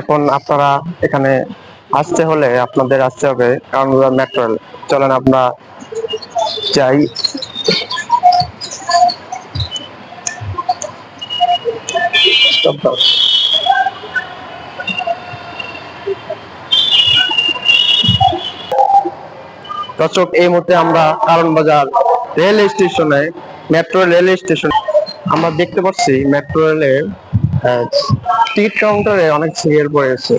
এখন আপনারা এখানে আসতে হলে আপনাদের আসতে হবে, কারণ চলেন আমরা যাই। দর্শক, এই মুহূর্তে আমরা কারণ বাজার রেল স্টেশনে মেট্রো রেল স্টেশন, আমরা দেখতে পাচ্ছি মেট্রো রেলের টিকিট কাউন্টারে অনেক সিরিয়াল পড়েছে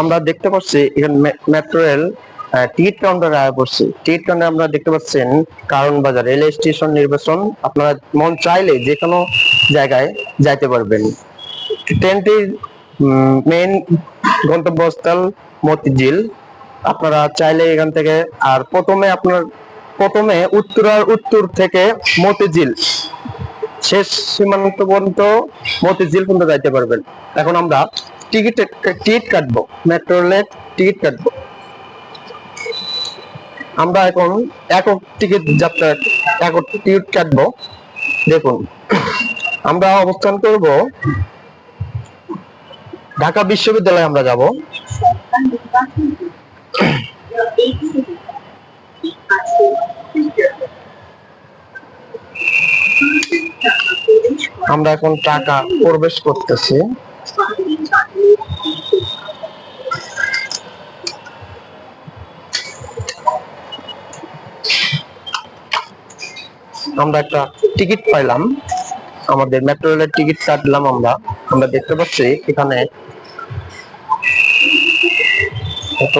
আমরা দেখতে পাচ্ছি এখানে মেট্রো টিকিট কাউন্টারে আয় পড়ছে। টিকিট কাউন্টারে আমরা দেখতে পাচ্ছেন কারণ বাজার রেল স্টেশন নির্বাচন, আপনারা মন চাইলে যে কোনো জায়গায় যাইতে পারবেন। ট্রেনটির মেইন গন্তব্যস্থল মতিঝিল। আপনারা চাইলে এখান থেকে, আর প্রথমে আপনার প্রথমে উত্তরার উত্তর থেকে মতিঝিল। শেষ সীমান্ত পর্যন্ত মতিঝিল পর্যন্ত যাইতে পারবেন। এখন আমরা টিকিট টিকিট কাটবো, মেট্রো রেলের টিকিট কাটবো। আমরা এখন একক টিকিট যাত্রা, একক টিকিট কাটবো। দেখুন, আমরা অবস্থান করব ঢাকা বিশ্ববিদ্যালয়ে আমরা যাব। আমরা এখন টাকা প্রবেশ করতেছি। আমরা একটা টিকিট পাইলাম। আমাদের মেট্রো রেলের টিকিট কাটলাম আমরা। আমরা দেখতে পাচ্ছি এখানে কত?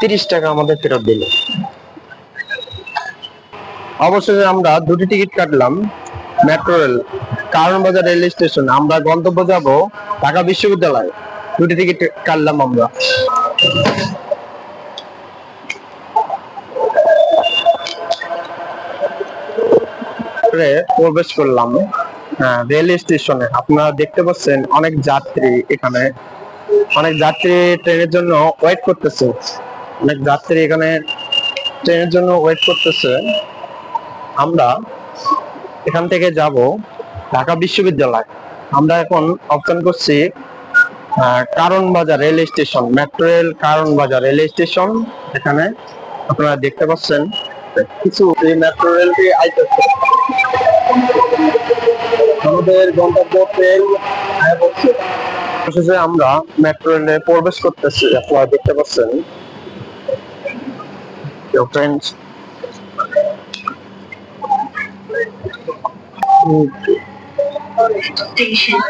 তিরিশ টাকা আমাদের ফেরত দিল। অবশেষে আমরা দুটি টিকিট কাটলাম। মেট্রো রেল কারণ বাজার রেল স্টেশন। আমরা গন্তব্য যাব ঢাকা বিশ্ববিদ্যালয়। দুটি টিকিট কাটলাম আমরা। প্রবেশ করলাম। হ্যাঁ, রেল স্টেশনে। আপনারা দেখতে পাচ্ছেন অনেক যাত্রী এখানে। অনেক যাত্রী ট্রেনের জন্য ওয়েট করতেছে। অনেক যাত্রী এখানে ট্রেনের জন্য ওয়েট করতেছে। আমরা এখান থেকে যাব ঢাকা বিশ্ববিদ্যালয়। আমরা এখন অপশন করছি কারণ বাজার রেল স্টেশন, মেট্রো রেল কারণ বাজার রেল স্টেশন। এখানে আপনারা দেখতে পাচ্ছেন কিছু এই মেট্রো রেলটি আইতেছে। আমাদের গন্তব্য ট্রেন অবশেষে আমরা মেট্রো রেলে প্রবেশ করতেছি, আপনারা দেখতে পাচ্ছেন। Friends Station.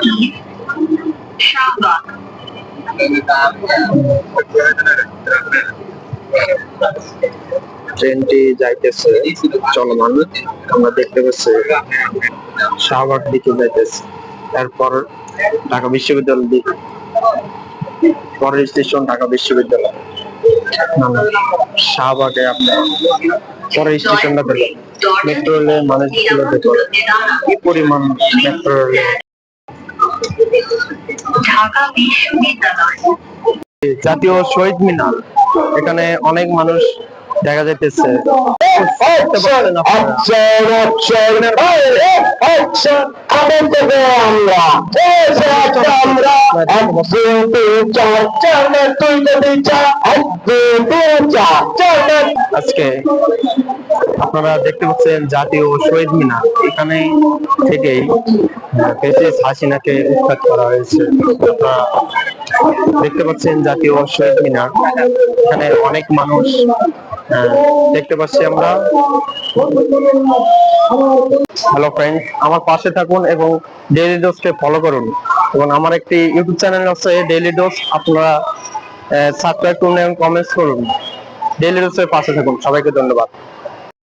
ট্রেনটি যাইতেছে, চলমান। আমরা দেখতে পাচ্ছি, শাহবাগ দিকে যাইতেছে। তারপর ঢাকা বিশ্ববিদ্যালয় দিকে। পরের স্টেশন ঢাকা বিশ্ববিদ্যালয়। না না শাহবাগে আপনার পরের স্টেশনটা পেলাম মেট্রো মানুষগুলো দেখুন কি পরিমাণ মেট্রো জাতীয় শহীদ মিনার এখানে অনেক মানুষ দেখা যাইতেছে আপনারা। আজকে আপনারা দেখতে পাচ্ছেন জাতীয় শহীদ মিনার। এখানে থেকেই ফেসিস হাসিনাকে উৎখাত করা হয়েছে। আপনারা দেখতে পাচ্ছেন জাতীয় শহীদ মিনার। এখানে অনেক মানুষ আহ, দেখতে পাচ্ছি আমরা। হ্যালো ফ্রেন্ড আমার পাশে থাকুন এবং ডেইলি ডোজকে ফলো করুন। এবং আমার একটি ইউটিউব চ্যানেল আছে ডেইলি ডোজ আপনারা সাবস্ক্রাইব করুন এবং কমেন্টস করুন। ডেইলি ডোজের পাশে থাকুন। সবাইকে ধন্যবাদ।